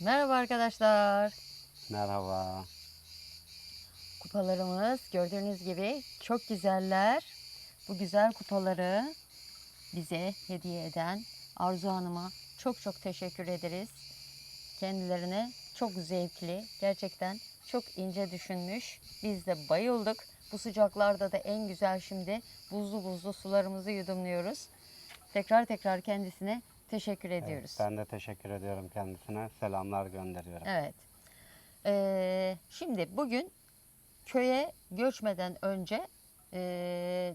Merhaba arkadaşlar. Merhaba. Kupalarımız gördüğünüz gibi çok güzeller. Bu güzel kupaları bize hediye eden Arzu Hanım'a çok çok teşekkür ederiz. Kendilerine çok zevkli, gerçekten çok ince düşünmüş. Biz de bayıldık. Bu sıcaklarda da en güzel şimdi buzlu buzlu sularımızı yudumluyoruz. Tekrar tekrar kendisine teşekkür ediyoruz. Evet, ben de teşekkür ediyorum kendisine. Selamlar gönderiyorum. Evet. Ee, şimdi bugün köye göçmeden önce e,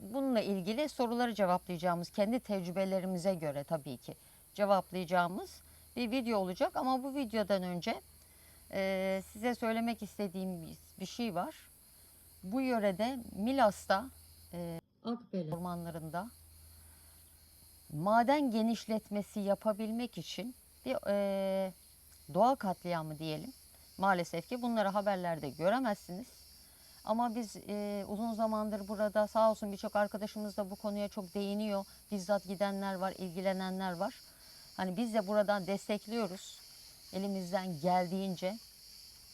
bununla ilgili soruları cevaplayacağımız, kendi tecrübelerimize göre tabii ki cevaplayacağımız bir video olacak. Ama bu videodan önce e, size söylemek istediğim bir, bir şey var. Bu yörede Milas'ta e, Akbele ormanlarında maden genişletmesi yapabilmek için bir e, doğa katliamı diyelim. Maalesef ki bunları haberlerde göremezsiniz. Ama biz e, uzun zamandır burada sağ olsun birçok arkadaşımız da bu konuya çok değiniyor. Bizzat gidenler var, ilgilenenler var. Hani biz de buradan destekliyoruz elimizden geldiğince.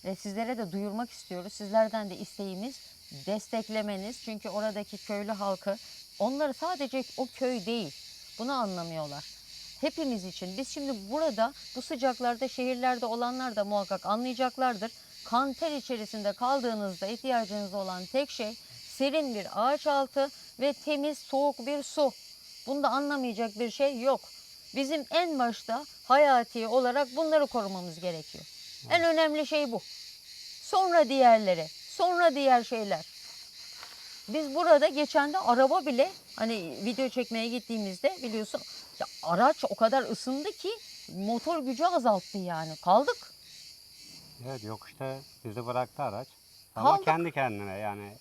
Ve sizlere de duyurmak istiyoruz. Sizlerden de isteğimiz desteklemeniz. Çünkü oradaki köylü halkı onları sadece o köy değil. Bunu anlamıyorlar. Hepimiz için. Biz şimdi burada bu sıcaklarda şehirlerde olanlar da muhakkak anlayacaklardır. Kanter içerisinde kaldığınızda ihtiyacınız olan tek şey serin bir ağaç altı ve temiz soğuk bir su. Bunda anlamayacak bir şey yok. Bizim en başta hayati olarak bunları korumamız gerekiyor. En önemli şey bu. Sonra diğerleri, sonra diğer şeyler. Biz burada geçen de araba bile hani video çekmeye gittiğimizde biliyorsun ya araç o kadar ısındı ki motor gücü azalttı yani. Kaldık. Evet yokuşta bizi bıraktı araç. Ama Kaldık. kendi kendine yani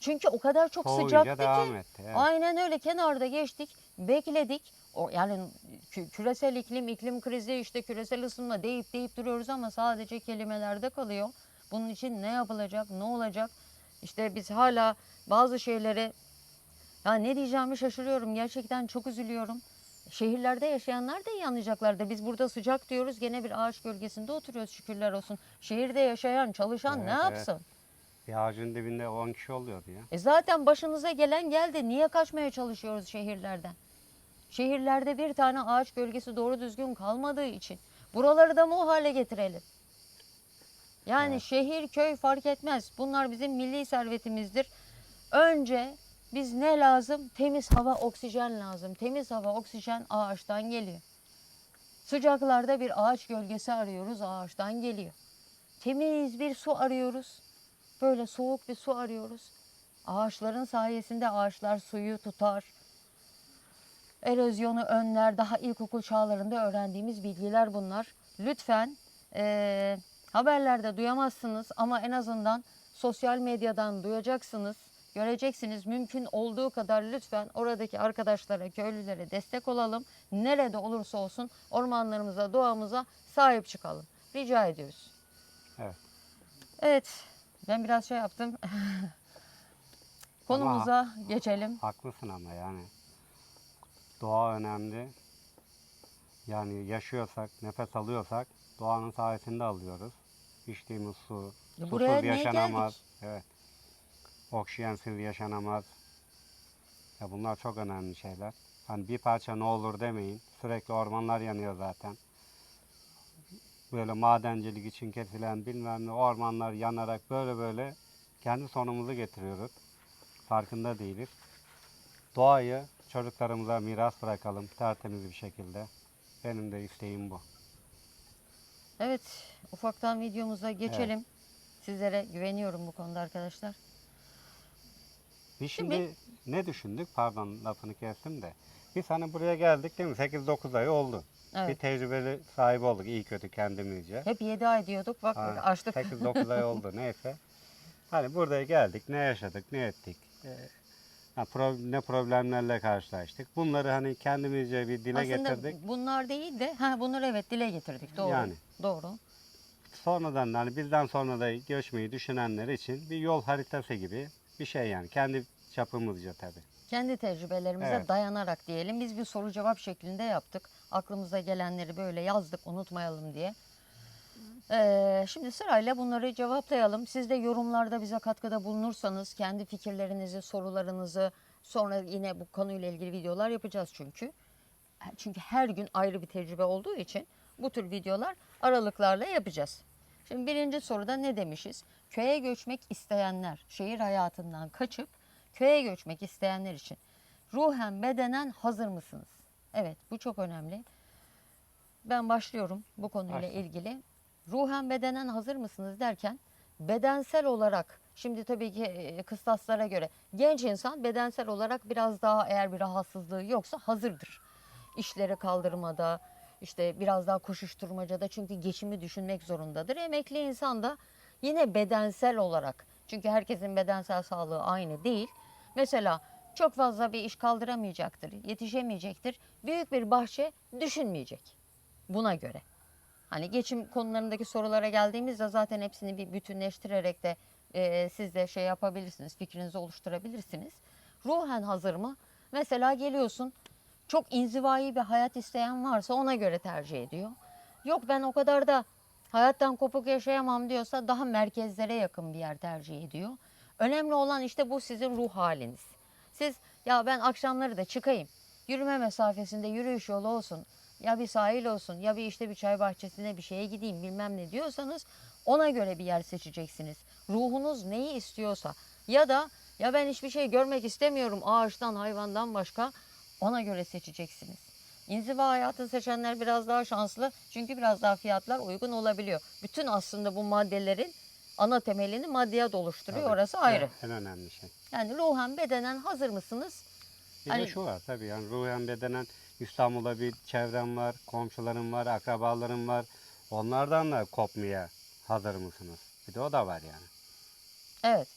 Çünkü o kadar çok soğuyunca sıcaktı ki. devam etti. Evet. Aynen öyle kenarda geçtik, bekledik. O yani kü- küresel iklim, iklim krizi, işte küresel ısınma deyip deyip duruyoruz ama sadece kelimelerde kalıyor. Bunun için ne yapılacak, ne olacak? İşte biz hala bazı şeyleri ya ne diyeceğimi şaşırıyorum. Gerçekten çok üzülüyorum. Şehirlerde yaşayanlar da iyi anlayacaklardır. Biz burada sıcak diyoruz. Gene bir ağaç gölgesinde oturuyoruz şükürler olsun. Şehirde yaşayan, çalışan ne Evet, evet. yapsın? Bir ağacın dibinde 10 kişi oluyordu ya. E zaten başınıza gelen geldi. Niye kaçmaya çalışıyoruz şehirlerden? Şehirlerde bir tane ağaç gölgesi doğru düzgün kalmadığı için. Buraları da mı o hale getirelim? Yani Evet. şehir, köy fark etmez. Bunlar bizim milli servetimizdir. Önce biz ne lazım? Temiz hava, oksijen lazım. Temiz hava, oksijen ağaçtan geliyor. Sıcaklarda bir ağaç gölgesi arıyoruz, ağaçtan geliyor. Temiz bir su arıyoruz. Böyle soğuk bir su arıyoruz. Ağaçların sayesinde ağaçlar suyu tutar. Erozyonu önler. Daha ilkokul çağlarında öğrendiğimiz bilgiler bunlar. Lütfen eee, haberlerde duyamazsınız ama en azından sosyal medyadan duyacaksınız. Göreceksiniz mümkün olduğu kadar lütfen oradaki arkadaşlara, köylülere destek olalım. Nerede olursa olsun ormanlarımıza, doğamıza sahip çıkalım. Rica ediyoruz. Evet. Evet, ben biraz şey yaptım. Konumuza geçelim. Haklısın ama yani. Doğa önemli. Yani yaşıyorsak, nefes alıyorsak doğanın sayesinde alıyoruz. İçtiğimiz su, Ya susuz buraya niye yaşanamaz. geldik? Evet. Oksijensiz yaşanamaz. Ya bunlar çok önemli şeyler. Hani bir parça ne olur demeyin. Sürekli ormanlar yanıyor zaten. Böyle madencilik için kesilen bilmem ne ormanlar yanarak böyle böyle kendi sonumuzu getiriyoruz. Farkında değiliz. Doğayı çocuklarımıza miras bırakalım tertemiz bir şekilde. Benim de isteğim bu. Evet, ufaktan videomuza geçelim. Sizlere güveniyorum bu konuda arkadaşlar. Biz Şimdi- ne düşündük? Pardon lafını kestim de. Biz hani buraya geldik değil mi? 8-9 ay oldu. Bir Evet. tecrübeli sahibi olduk iyi kötü kendimizce. Hep 7 ay diyorduk. Bak Ha, açtık. 8-9 ay oldu neyse. Hani buraya geldik ne yaşadık ne ettik. Ee, ne problemlerle karşılaştık. Bunları hani kendimizce bir dile Aslında getirdik. bunlar değil de ha bunları evet dile getirdik. Doğru. Yani. Doğru. Sonradan da hani bizden sonra da göçmeyi düşünenler için bir yol haritası gibi bir şey yani. Kendi çapımızca tabii. Kendi tecrübelerimize Evet. dayanarak diyelim. Biz bir soru cevap şeklinde yaptık. Aklımıza gelenleri böyle yazdık unutmayalım diye. Ee, şimdi sırayla bunları cevaplayalım. Siz de yorumlarda bize katkıda bulunursanız kendi fikirlerinizi, sorularınızı sonra yine bu konuyla ilgili videolar yapacağız çünkü. Çünkü her gün ayrı bir tecrübe olduğu için bu tür videolar aralıklarla yapacağız. Şimdi birinci soruda ne demişiz? Köye göçmek isteyenler, şehir hayatından kaçıp köye göçmek isteyenler için ruhen bedenen hazır mısınız? Evet bu çok önemli. Ben başlıyorum bu konuyla Başla. ilgili. Ruhen bedenen hazır mısınız derken bedensel olarak şimdi tabii ki e, kıstaslara göre genç insan bedensel olarak biraz daha eğer bir rahatsızlığı yoksa hazırdır. İşleri kaldırmada işte biraz daha koşuşturmacada çünkü geçimi düşünmek zorundadır. Emekli insan da yine bedensel olarak çünkü herkesin bedensel sağlığı aynı değil. Mesela çok fazla bir iş kaldıramayacaktır, yetişemeyecektir. Büyük bir bahçe düşünmeyecek buna göre. Hani geçim konularındaki sorulara geldiğimizde zaten hepsini bir bütünleştirerek de e, siz de şey yapabilirsiniz, fikrinizi oluşturabilirsiniz. Ruhen hazır mı? Mesela geliyorsun çok inzivai bir hayat isteyen varsa ona göre tercih ediyor. Yok ben o kadar da hayattan kopuk yaşayamam diyorsa daha merkezlere yakın bir yer tercih ediyor. Önemli olan işte bu sizin ruh haliniz. Siz ya ben akşamları da çıkayım. Yürüme mesafesinde yürüyüş yolu olsun. Ya bir sahil olsun ya bir işte bir çay bahçesine bir şeye gideyim bilmem ne diyorsanız ona göre bir yer seçeceksiniz. Ruhunuz neyi istiyorsa ya da ya ben hiçbir şey görmek istemiyorum ağaçtan hayvandan başka ona göre seçeceksiniz. İnziva hayatı seçenler biraz daha şanslı çünkü biraz daha fiyatlar uygun olabiliyor. Bütün aslında bu maddelerin ana temelini maddiyat oluşturuyor Tabii. orası ayrı. En önemli şey. Yani ruhen bedenen hazır mısınız? Bir Hani- de şu var tabii yani ruhen bedenen İstanbul'da bir çevrem var, komşularım var, akrabalarım var. Onlardan da kopmaya hazır mısınız? Bir de o da var yani. Evet.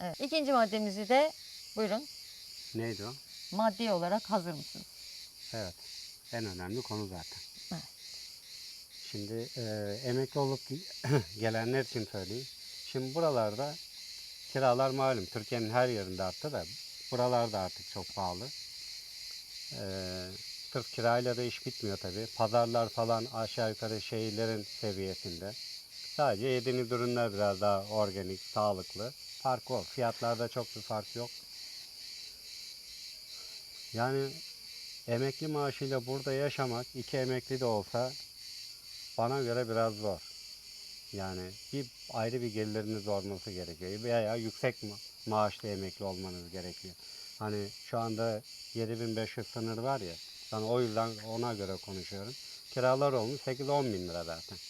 evet. İkinci maddemizi de buyurun Neydi o? Maddi olarak hazır mısınız? Evet. En önemli konu zaten. Evet. Şimdi e, emekli olup gelenler için söyleyeyim. Şimdi buralarda kiralar malum. Türkiye'nin her yerinde arttı da buralarda artık çok pahalı. E, sırf kirayla da iş bitmiyor tabii. Pazarlar falan aşağı yukarı şehirlerin seviyesinde. Sadece yediğiniz ürünler biraz daha organik, sağlıklı. Fark o. Fiyatlarda çok bir fark yok. Yani emekli maaşıyla burada yaşamak iki emekli de olsa bana göre biraz zor. Yani bir ayrı bir geliriniz olması gerekiyor veya yüksek ma- maaşlı emekli olmanız gerekiyor. Hani şu anda 7500 sınır var ya ben o yüzden ona göre konuşuyorum. Kiralar olmuş 8-10 bin lira zaten.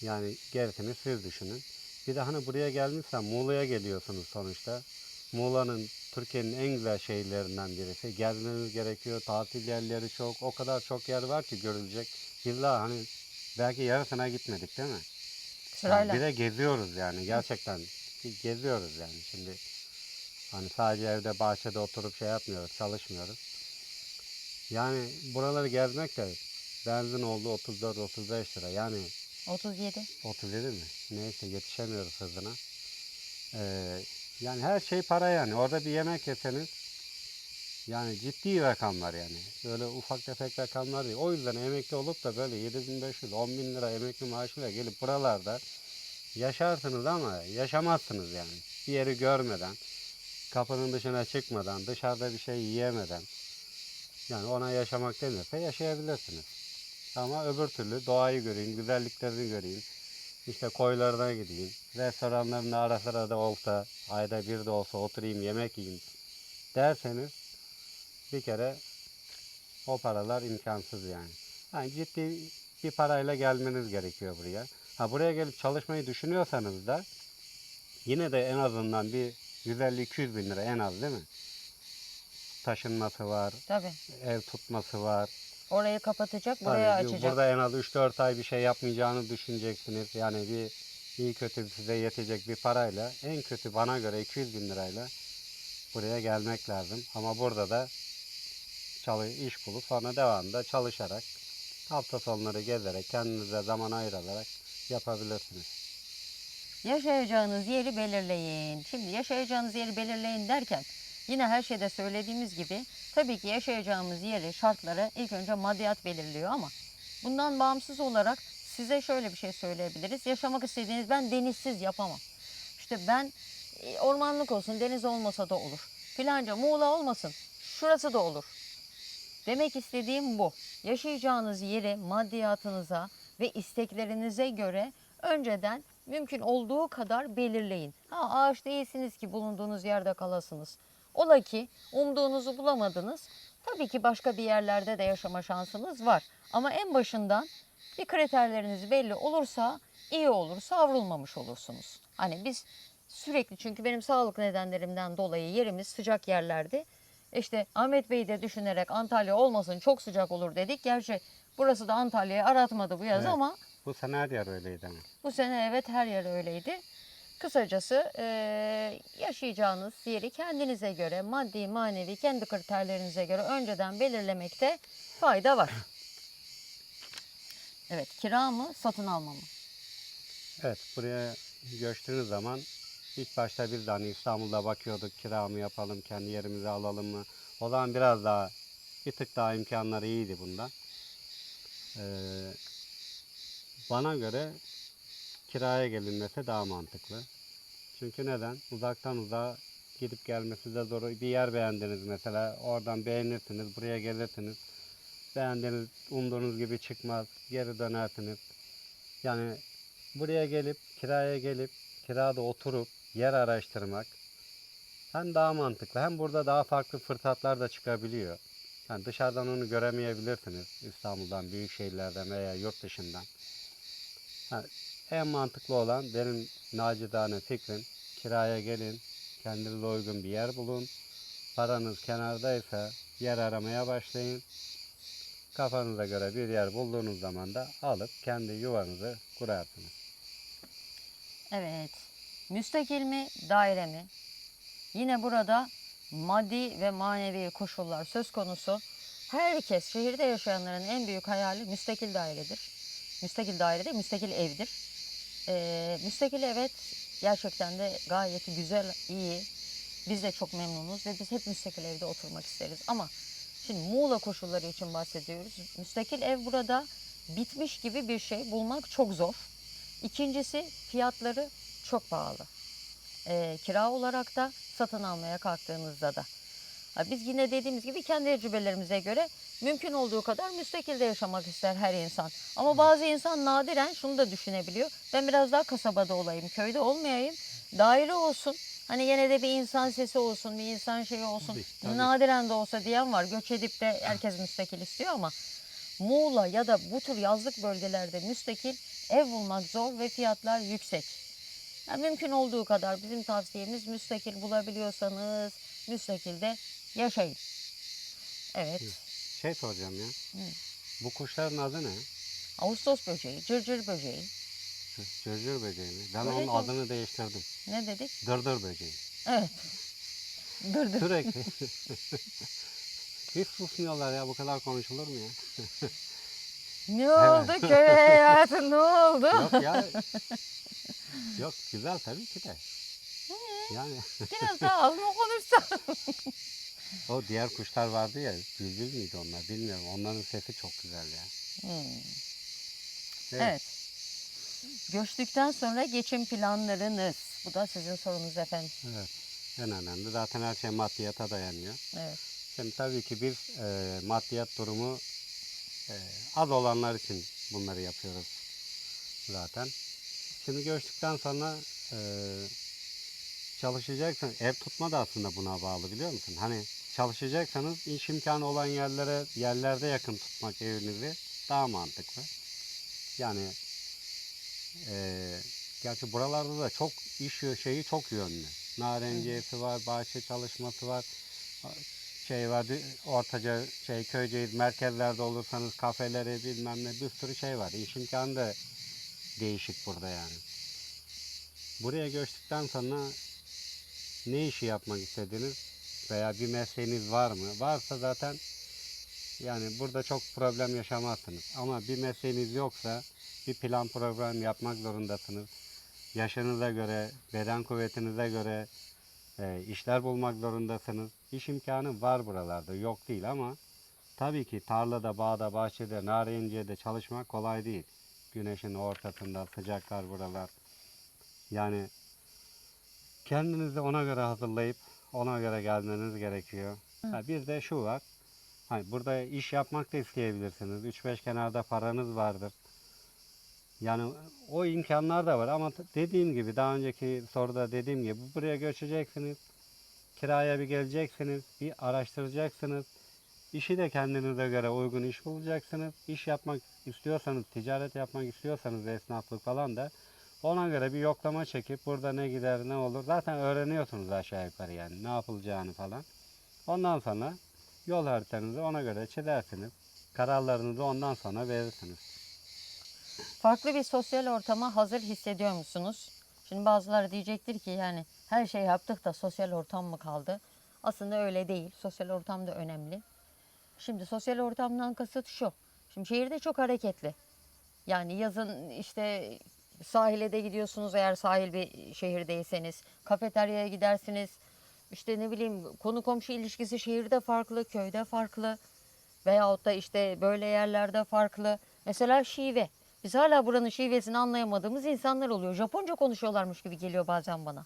Yani gerisini siz düşünün. Bir de hani buraya gelmişsen Muğla'ya geliyorsunuz sonuçta. Muğla'nın Türkiye'nin en güzel şehirlerinden birisi. Gezmeniz gerekiyor. Tatil yerleri çok. O kadar çok yer var ki görülecek. Yıllar hani belki yarısına gitmedik değil mi? Sırayla. Yani bir de geziyoruz yani gerçekten geziyoruz yani şimdi hani sadece evde bahçede oturup şey yapmıyoruz çalışmıyoruz. Yani buraları gezmek de benzin oldu 34-35 lira yani 37. 37 mi? Neyse yetişemiyoruz hızına. Ee, yani her şey para yani. Orada bir yemek yeseniz yani ciddi rakamlar yani. Böyle ufak tefek rakamlar değil. O yüzden emekli olup da böyle 7500 10 bin lira emekli maaşıyla gelip buralarda yaşarsınız ama yaşamazsınız yani. Bir yeri görmeden, kapının dışına çıkmadan, dışarıda bir şey yiyemeden. Yani ona yaşamak demiyorsa yaşayabilirsiniz. Ama öbür türlü doğayı göreyim, güzelliklerini göreyim. İşte koylarına gideyim. Restoranlarında ara sıra da olsa, ayda bir de olsa oturayım yemek yiyeyim derseniz bir kere o paralar imkansız yani. Yani ciddi bir parayla gelmeniz gerekiyor buraya. Ha buraya gelip çalışmayı düşünüyorsanız da yine de en azından bir 150-200 bin lira en az değil mi? Taşınması var, Tabii. ev tutması var. Orayı kapatacak, buraya Tabii, açacak. Burada en az 3-4 ay bir şey yapmayacağını düşüneceksiniz. Yani bir iyi kötü size yetecek bir parayla en kötü bana göre 200 bin lirayla buraya gelmek lazım. Ama burada da çalış, iş bulup sonra devamında çalışarak hafta sonları gezerek kendinize zaman ayırarak yapabilirsiniz. Yaşayacağınız yeri belirleyin. Şimdi yaşayacağınız yeri belirleyin derken yine her şeyde söylediğimiz gibi tabii ki yaşayacağımız yeri, şartları ilk önce maddiyat belirliyor ama bundan bağımsız olarak size şöyle bir şey söyleyebiliriz. Yaşamak istediğiniz ben denizsiz yapamam. İşte ben e, ormanlık olsun, deniz olmasa da olur. Filanca Muğla olmasın, şurası da olur. Demek istediğim bu. Yaşayacağınız yeri maddiyatınıza ve isteklerinize göre önceden mümkün olduğu kadar belirleyin. Ha ağaç değilsiniz ki bulunduğunuz yerde kalasınız. Ola ki umduğunuzu bulamadınız. Tabii ki başka bir yerlerde de yaşama şansınız var. Ama en başından bir kriterleriniz belli olursa iyi olur, savrulmamış olursunuz. Hani biz sürekli çünkü benim sağlık nedenlerimden dolayı yerimiz sıcak yerlerdi. İşte Ahmet Bey'i de düşünerek Antalya olmasın çok sıcak olur dedik. Gerçi burası da Antalya'yı aratmadı bu yaz Evet. ama Bu sene her yer öyleydi bu sene evet her yer öyleydi. Kısacası eee, yaşayacağınız yeri kendinize göre maddi manevi kendi kriterlerinize göre önceden belirlemekte fayda var. Evet kira mı satın alma mı? Evet buraya göçtüğünüz zaman ilk başta biz de hani İstanbul'da bakıyorduk kira mı yapalım kendi yerimizi alalım mı? O zaman biraz daha bir tık daha imkanları iyiydi bunda. Ee, bana göre kiraya gelinmesi daha mantıklı. Çünkü neden? Uzaktan uzağa gidip gelmesi de zor. Bir yer beğendiniz mesela oradan beğenirsiniz buraya gelirsiniz. Beğendiğiniz umduğunuz gibi çıkmaz geri dönersiniz. Yani buraya gelip kiraya gelip kirada oturup yer araştırmak hem daha mantıklı hem burada daha farklı fırsatlar da çıkabiliyor. Yani dışarıdan onu göremeyebilirsiniz İstanbul'dan, büyük şehirlerden veya yurt dışından. Ha, en mantıklı olan benim nacizane fikrim kiraya gelin, kendinize uygun bir yer bulun. Paranız kenardaysa yer aramaya başlayın. Kafanıza göre bir yer bulduğunuz zaman da alıp kendi yuvanızı kurarsınız. Evet. Müstakil mi, daire mi? Yine burada maddi ve manevi koşullar söz konusu. Herkes, şehirde yaşayanların en büyük hayali müstakil dairedir. Müstakil daire değil, müstakil evdir. Ee, müstakil evet gerçekten de gayet güzel, iyi. Biz de çok memnunuz ve biz hep müstakil evde oturmak isteriz. Ama şimdi Muğla koşulları için bahsediyoruz. Müstakil ev burada bitmiş gibi bir şey bulmak çok zor. İkincisi fiyatları çok pahalı. Ee, kira olarak da satın almaya kalktığınızda da. Biz yine dediğimiz gibi kendi tecrübelerimize göre mümkün olduğu kadar müstakilde yaşamak ister her insan. Ama bazı insan nadiren şunu da düşünebiliyor. Ben biraz daha kasabada olayım, köyde olmayayım. Daire olsun. Hani gene de bir insan sesi olsun, bir insan şeyi olsun. Tabii, tabii. Nadiren de olsa diyen var. Göç edip de herkes müstakil istiyor ama Muğla ya da bu tür yazlık bölgelerde müstakil ev bulmak zor ve fiyatlar yüksek. Yani mümkün olduğu kadar bizim tavsiyemiz müstakil bulabiliyorsanız müstakilde yaşayın. Evet. Şey soracağım ya. Hı. Bu kuşların adı ne? Ağustos böceği, cırcır böceği. Cırcır böceği mi? Ben Öyle onun değil. adını değiştirdim. Ne dedik? Dırdır böceği. Evet. Dur. Sürekli. Hiç susmuyorlar ya. Bu kadar konuşulur mu ya? Ne oldu köy hayatı ne oldu? Yok ya. Yok güzel tabii ki de. Yani Biraz daha az mı konuşsan? o diğer kuşlar vardı ya. Bülbül müydü onlar bilmiyorum. Onların sesi çok güzel ya. Hmm. Evet. Evet. Göçtükten sonra geçim planlarınız. Bu da sizin sorunuz efendim. Evet. En önemli. Zaten her şey maddiyata dayanıyor. Evet. Şimdi tabii ki biz e, maddiyat durumu e, az olanlar için bunları yapıyoruz zaten. Şimdi göçtükten sonra e, çalışacaksan ev tutma da aslında buna bağlı biliyor musun? Hani çalışacaksanız iş imkanı olan yerlere yerlerde yakın tutmak evinizi daha mantıklı. Yani e, gerçi buralarda da çok iş şeyi çok yönlü. Narenciyesi var, bahçe çalışması var şey var, ortaca şey köyceğiz, merkezlerde olursanız kafeleri bilmem ne bir sürü şey var. İş imkanı da değişik burada yani. Buraya göçtükten sonra ne işi yapmak istediniz veya bir mesleğiniz var mı? Varsa zaten yani burada çok problem yaşamazsınız. Ama bir mesleğiniz yoksa bir plan program yapmak zorundasınız. Yaşınıza göre, beden kuvvetinize göre e, işler bulmak zorundasınız. İş imkanı var buralarda yok değil ama tabii ki tarlada, bağda, bahçede, narenciyede çalışmak kolay değil. Güneşin ortasında sıcaklar buralar. Yani kendinizi ona göre hazırlayıp ona göre gelmeniz gerekiyor. Ha, bir de şu var. Hani burada iş yapmak da isteyebilirsiniz. 3-5 kenarda paranız vardır. Yani o imkanlar da var ama dediğim gibi daha önceki soruda dediğim gibi buraya göçeceksiniz. Kiraya bir geleceksiniz, bir araştıracaksınız. İşi de kendinize göre uygun iş bulacaksınız. İş yapmak istiyorsanız, ticaret yapmak istiyorsanız esnaflık falan da ona göre bir yoklama çekip burada ne gider ne olur. Zaten öğreniyorsunuz aşağı yukarı yani ne yapılacağını falan. Ondan sonra yol haritanızı ona göre çizersiniz. Kararlarınızı ondan sonra verirsiniz. Farklı bir sosyal ortama hazır hissediyor musunuz? Şimdi bazıları diyecektir ki yani her şey yaptık da sosyal ortam mı kaldı? Aslında öyle değil. Sosyal ortam da önemli. Şimdi sosyal ortamdan kasıt şu. Şimdi şehirde çok hareketli. Yani yazın işte sahile de gidiyorsunuz eğer sahil bir şehirdeyseniz. Kafeteryaya gidersiniz. İşte ne bileyim konu komşu ilişkisi şehirde farklı, köyde farklı. Veyahut da işte böyle yerlerde farklı. Mesela şive. Biz hala buranın şivesini anlayamadığımız insanlar oluyor. Japonca konuşuyorlarmış gibi geliyor bazen bana.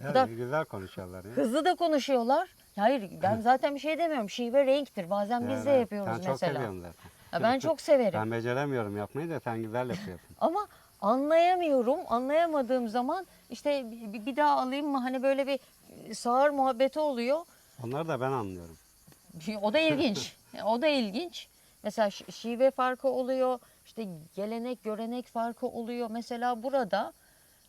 Evet, kadar- güzel konuşuyorlar ya. Hızlı da konuşuyorlar. Hayır ben zaten bir şey demiyorum. Şive renktir. Bazen biz de yapıyoruz sen çok mesela. seviyorsun zaten. Ya ben çok severim. Ben beceremiyorum yapmayı da sen güzel yapıyorsun. Ama anlayamıyorum. Anlayamadığım zaman işte bir, bir daha alayım mı? Hani böyle bir sağır muhabbeti oluyor. Onları da ben anlıyorum. O da ilginç. o da ilginç. Mesela şi- şive farkı oluyor. İşte gelenek, görenek farkı oluyor. Mesela burada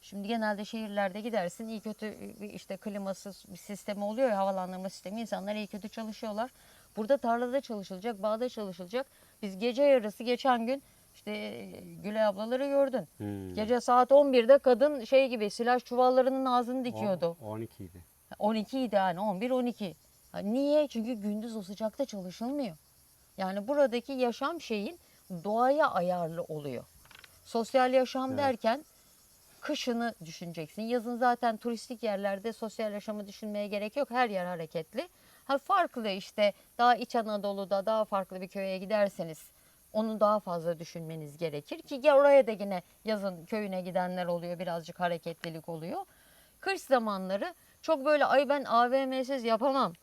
şimdi genelde şehirlerde gidersin iyi kötü bir işte klimasız bir sistemi oluyor ya havalandırma sistemi. İnsanlar iyi kötü çalışıyorlar. Burada tarlada çalışılacak, bağda çalışılacak. Biz gece yarısı geçen gün işte Gülay ablaları gördün. Hmm. Gece saat 11'de kadın şey gibi silah çuvallarının ağzını O- dikiyordu. 12 idi. 12 idi yani 11 12. Ha, Niye? Çünkü gündüz o sıcakta çalışılmıyor. Yani buradaki yaşam şeyin doğaya ayarlı oluyor. Sosyal yaşam Evet. derken kışını düşüneceksin. Yazın zaten turistik yerlerde sosyal yaşamı düşünmeye gerek yok. Her yer hareketli. Ha farklı işte daha İç Anadolu'da daha farklı bir köye giderseniz onu daha fazla düşünmeniz gerekir ki ya oraya da yine yazın köyüne gidenler oluyor birazcık hareketlilik oluyor. Kış zamanları çok böyle ay ben AVM'siz yapamam.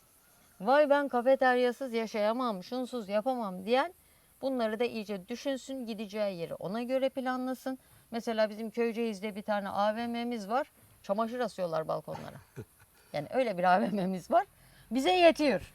Vay ben kafeteryasız yaşayamam, şunsuz yapamam diyen bunları da iyice düşünsün, gideceği yeri ona göre planlasın. Mesela bizim Köyceğiz'de bir tane AVM'miz var. Çamaşır asıyorlar balkonlara. Yani öyle bir AVM'miz var. Bize yetiyor.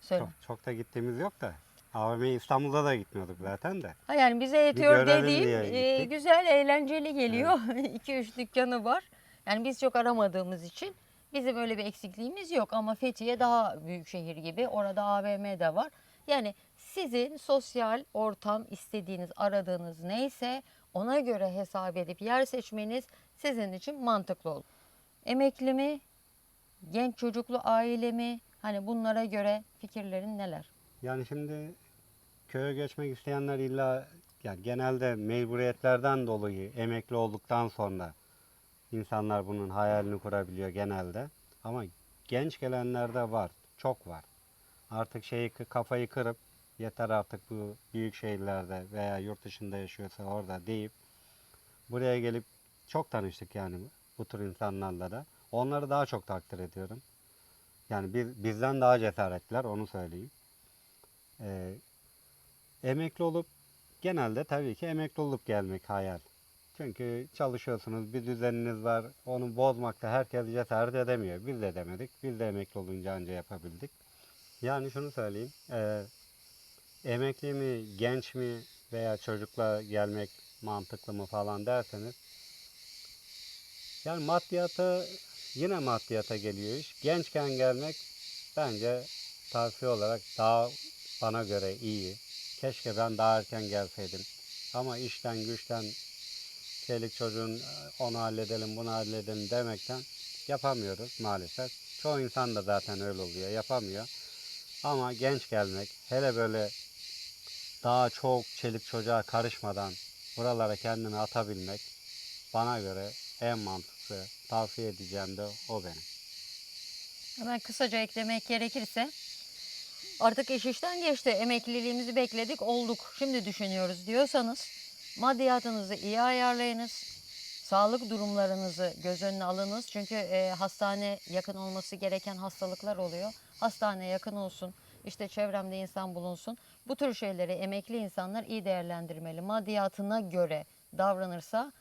Söyle. Çok, çok da gittiğimiz yok da. AVM İstanbul'da da gitmiyorduk zaten de. Ha yani bize yetiyor görelim dediğim diye e, gittik. güzel, eğlenceli geliyor. 2-3 dükkanı var. Yani biz çok aramadığımız için bizim öyle bir eksikliğimiz yok. Ama Fethiye daha büyük şehir gibi. Orada AVM de var. Yani sizin sosyal ortam istediğiniz, aradığınız neyse ona göre hesap edip yer seçmeniz sizin için mantıklı olur. Emekli mi? Genç çocuklu aile mi? Hani bunlara göre fikirlerin neler? Yani şimdi köye göçmek isteyenler illa yani genelde mecburiyetlerden dolayı emekli olduktan sonra insanlar bunun hayalini kurabiliyor genelde. Ama genç gelenler de var. Çok var. Artık şeyi kafayı kırıp yeter artık bu büyük şehirlerde veya yurt dışında yaşıyorsa orada deyip buraya gelip çok tanıştık yani bu tür insanlarla da. Onları daha çok takdir ediyorum. Yani biz, bizden daha cesaretliler onu söyleyeyim. Ee, emekli olup genelde tabii ki emekli olup gelmek hayal. Çünkü çalışıyorsunuz, bir düzeniniz var. Onu bozmakta herkes cesaret edemiyor. Biz de edemedik. Biz de emekli olunca anca yapabildik. Yani şunu söyleyeyim. e, emekli mi, genç mi veya çocukla gelmek mantıklı mı falan derseniz yani maddiyata yine maddiyata geliyor iş. Gençken gelmek bence tavsiye olarak daha bana göre iyi. Keşke ben daha erken gelseydim. Ama işten güçten çelik çocuğun onu halledelim bunu halledelim demekten yapamıyoruz maalesef. Çoğu insan da zaten öyle oluyor yapamıyor. Ama genç gelmek hele böyle daha çok çelik çocuğa karışmadan buralara kendini atabilmek bana göre en mantıklı tavsiye edeceğim de o benim. Hemen kısaca eklemek gerekirse artık iş işten geçti. Emekliliğimizi bekledik olduk. Şimdi düşünüyoruz diyorsanız maddiyatınızı iyi ayarlayınız. Sağlık durumlarınızı göz önüne alınız. Çünkü e, hastane yakın olması gereken hastalıklar oluyor. Hastane yakın olsun. işte çevremde insan bulunsun. Bu tür şeyleri emekli insanlar iyi değerlendirmeli. Maddiyatına göre davranırsa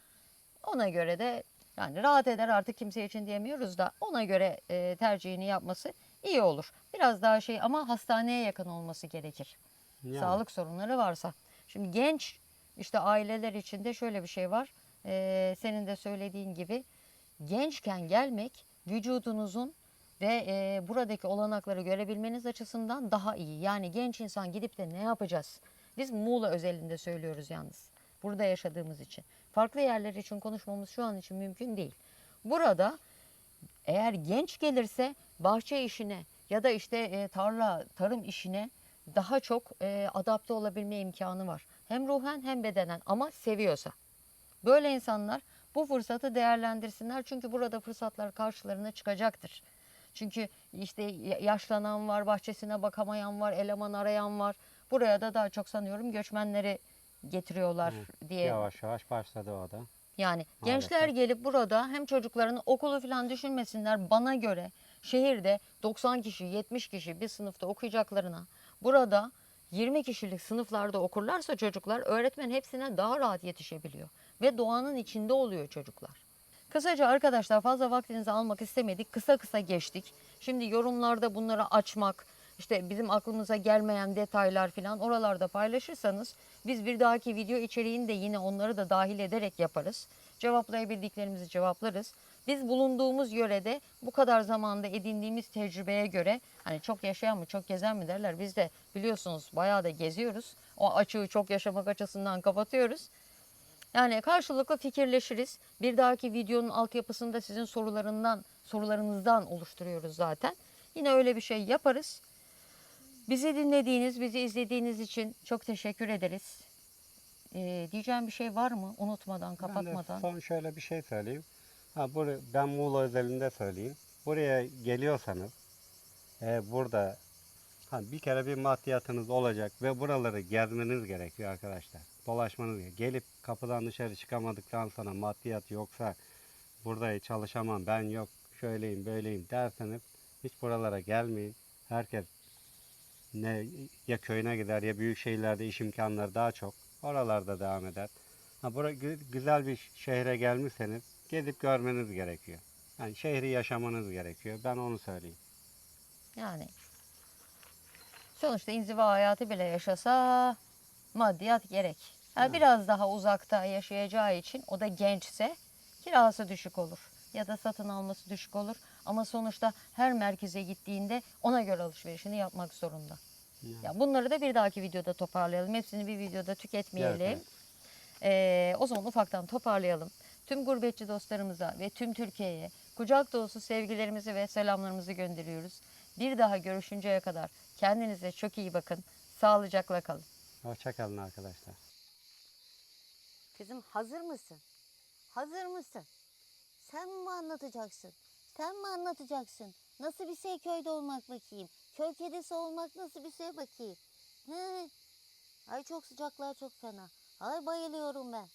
ona göre de yani rahat eder artık kimse için diyemiyoruz da ona göre e, tercihini yapması iyi olur. Biraz daha şey ama hastaneye yakın olması gerekir. Yani. Sağlık sorunları varsa. Şimdi genç işte aileler içinde şöyle bir şey var. E, senin de söylediğin gibi gençken gelmek vücudunuzun ve e, buradaki olanakları görebilmeniz açısından daha iyi. Yani genç insan gidip de ne yapacağız? Biz Muğla özelinde söylüyoruz yalnız. Burada yaşadığımız için. Farklı yerler için konuşmamız şu an için mümkün değil. Burada eğer genç gelirse bahçe işine ya da işte e, tarla, tarım işine daha çok e, adapte olabilme imkanı var. Hem ruhen hem bedenen ama seviyorsa. Böyle insanlar bu fırsatı değerlendirsinler çünkü burada fırsatlar karşılarına çıkacaktır. Çünkü işte ya- yaşlanan var, bahçesine bakamayan var, eleman arayan var. Buraya da daha çok sanıyorum göçmenleri getiriyorlar diye Yavaş yavaş başladı o da. Yani Maalesef. gençler gelip burada hem çocuklarını okulu falan düşünmesinler bana göre şehirde 90 kişi 70 kişi bir sınıfta okuyacaklarına burada 20 kişilik sınıflarda okurlarsa çocuklar öğretmen hepsine daha rahat yetişebiliyor ve doğanın içinde oluyor çocuklar. Kısaca arkadaşlar fazla vaktinizi almak istemedik. Kısa kısa geçtik. Şimdi yorumlarda bunları açmak, işte bizim aklımıza gelmeyen detaylar falan oralarda paylaşırsanız biz bir dahaki video içeriğini de yine onları da dahil ederek yaparız. Cevaplayabildiklerimizi cevaplarız. Biz bulunduğumuz yörede bu kadar zamanda edindiğimiz tecrübeye göre hani çok yaşayan mı çok gezen mi derler. Biz de biliyorsunuz bayağı da geziyoruz. O açığı çok yaşamak açısından kapatıyoruz. Yani karşılıklı fikirleşiriz. Bir dahaki videonun altyapısını da sizin sorularından, sorularınızdan oluşturuyoruz zaten. Yine öyle bir şey yaparız. Bizi dinlediğiniz, bizi izlediğiniz için çok teşekkür ederiz. Ee, diyeceğim bir şey var mı? Unutmadan, Ben de kapatmadan. son şöyle bir şey söyleyeyim. Ha, buraya, ben Muğla özelinde söyleyeyim. Buraya geliyorsanız e, burada ha, bir kere bir maddiyatınız olacak ve buraları gezmeniz gerekiyor arkadaşlar. Dolaşmanız gerekiyor. Gelip kapıdan dışarı çıkamadıktan sonra maddiyat yoksa burada çalışamam ben yok şöyleyim böyleyim derseniz hiç buralara gelmeyin. Herkes ne ya köyüne gider ya büyük şehirlerde iş imkanları daha çok. Oralarda devam eder. Ha, bura, gü- güzel bir şehre gelmişseniz gezip görmeniz gerekiyor. Yani şehri yaşamanız gerekiyor. Ben onu söyleyeyim. Yani sonuçta inziva hayatı bile yaşasa maddiyat gerek. Ha, Biraz daha uzakta yaşayacağı için o da gençse kirası düşük olur. Ya da satın alması düşük olur. Ama sonuçta her merkeze gittiğinde ona göre alışverişini yapmak zorunda. Yani. Ya bunları da bir dahaki videoda toparlayalım. Hepsini bir videoda tüketmeyelim. Evet, Ee, o zaman ufaktan toparlayalım. Tüm gurbetçi dostlarımıza ve tüm Türkiye'ye kucak dolusu sevgilerimizi ve selamlarımızı gönderiyoruz. Bir daha görüşünceye kadar kendinize çok iyi bakın. Sağlıcakla kalın. Hoşçakalın arkadaşlar. Kızım hazır mısın? Hazır mısın? Sen mi anlatacaksın? Sen mi anlatacaksın? Nasıl bir şey köyde olmak bakayım? Köy kedisi olmak nasıl bir şey bakayım? He? Ay çok sıcaklar çok fena. Ay bayılıyorum ben.